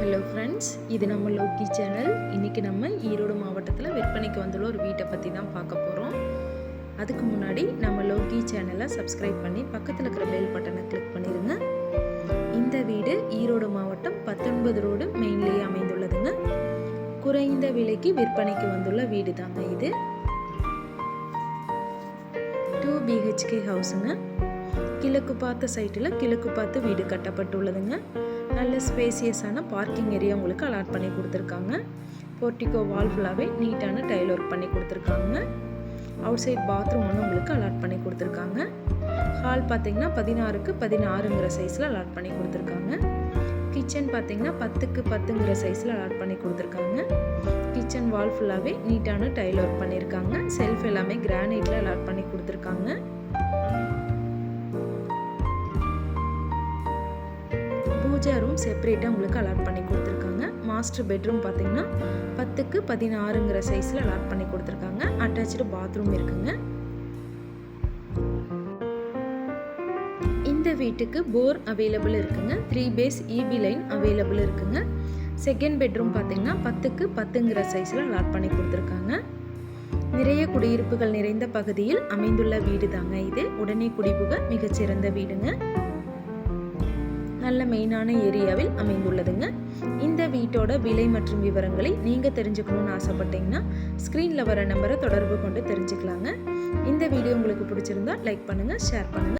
Hello friends இது நம்ம Loki channel இன்றைக்கி நம்ம ஈரோடு மாவட்டத்தில் விற்பனைக்கு வந்துள்ள ஒரு வீட்டை பற்றி தான் பார்க்க போகிறோம் அதுக்கு முன்னாடி நம்ம லோக்கி சேனலை சப்ஸ்கிரைப் பண்ணி பக்கத்தில் இருக்கிற பெல் பட்டனை கிளிக் பண்ணிடுங்க இந்த வீடு ஈரோடு மாவட்டம் பத்தொன்பது ரோடு மெயின்லேயே அமைந்துள்ளதுங்க. குறைந்த விலைக்கு விற்பனைக்கு வந்துள்ள வீடு தாங்க இது டூ பிஹெச்கே ஹவுஸுங்க கிழக்கு பார்த்த சைட்டில் கிழக்கு பார்த்து வீடு கட்டப்பட்டுள்ளதுங்க. நல்ல ஸ்பேசியஸான பார்க்கிங் ஏரியா உங்களுக்கு அலாட் பண்ணி கொடுத்துருக்காங்க. போர்ட்டிகோ வால் ஃபுல்லாகவே நீட்டான டைல் ஒர்க் பண்ணி கொடுத்துருக்காங்க. அவுட் சைட் பாத்ரூம் ஒன்று உங்களுக்கு அலாட் பண்ணி கொடுத்துருக்காங்க. ஹால் பார்த்தீங்கன்னா பதினாறுக்கு பதினாறுங்கிற சைஸில் அலாட் பண்ணி கொடுத்துருக்காங்க. கிச்சன் பார்த்தீங்கன்னா பத்துக்கு பத்துங்கிற சைஸில் அலாட் பண்ணி கொடுத்துருக்காங்க. கிச்சன் வால் ஃபுல்லாகவே நீட்டான டைல் ஒர்க் பண்ணியிருக்காங்க செல்ஃப் எல்லாமே கிரானைட்டில் அலாட் பண்ணி கொடுத்துருக்காங்க. பூஜா ரூம் செப்பரேட்டாக உங்களுக்கு அலாட் பண்ணி கொடுத்துருக்காங்க. மாஸ்டர் பெட்ரூம் பார்த்தீங்கன்னா பத்துக்கு பதினாறுங்கிற சைஸில் அலாட் பண்ணி கொடுத்துருக்காங்க. அட்டாச்சு பாத்ரூம் இருக்குங்க. இந்த வீட்டுக்கு போர் அவைலபிள் இருக்குங்க. Three phase EB line available இருக்குங்க. செகண்ட் பெட்ரூம் பார்த்தீங்கன்னா பத்துக்கு பத்துங்கிற சைஸில் அலாட் பண்ணி கொடுத்துருக்காங்க. நிறைய குடியிருப்புகள் நிறைந்த பகுதியில் அமைந்துள்ள வீடு தாங்க இது. உடனே குடிபுக மிகச்சிறந்த வீடுங்க. நல்ல மெயினான ஏரியாவில் அமைந்துள்ளதுங்க. இந்த வீட்டோட விலை மற்றும் விவரங்களை நீங்கள் தெரிஞ்சுக்கணும்னு ஆசைப்பட்டீங்கன்னா ஸ்க்ரீனில் வர நம்பரை தொடர்பு கொண்டு தெரிஞ்சுக்கலாங்க. இந்த வீடியோ உங்களுக்கு பிடிச்சிருந்தா லைக் பண்ணுங்கள் ஷேர் பண்ணுங்கள்